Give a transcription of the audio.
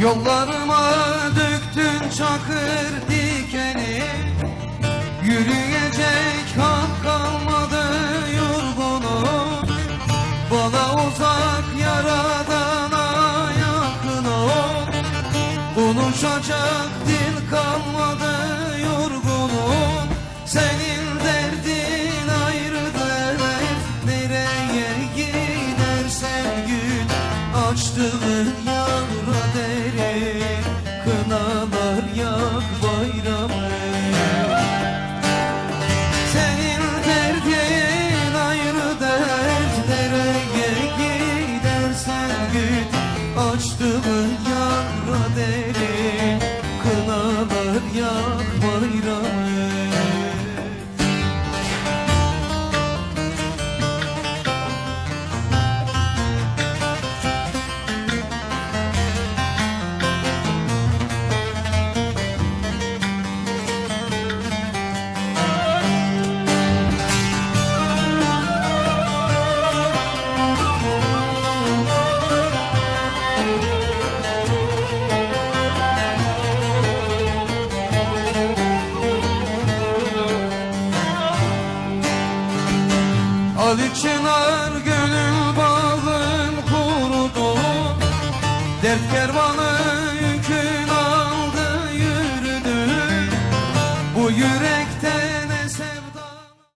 Yollarıma döktün çakır dikeni. Yürüyecek hak kalmadı yorgunum Bana uzak yaradana yakın ol Konuşacak dil kalmadı yorgunum Senin derdin ayrı dert Nereye gidersen git. Açtığın yavra derin Kınalar yak bayramı. Senin derdin ayrı dert Nereye gidersen git Açtığın yara derin Lali çınar gönül bağın kurudu. Dert kervanı yükün aldı yürüdü. Bu yürek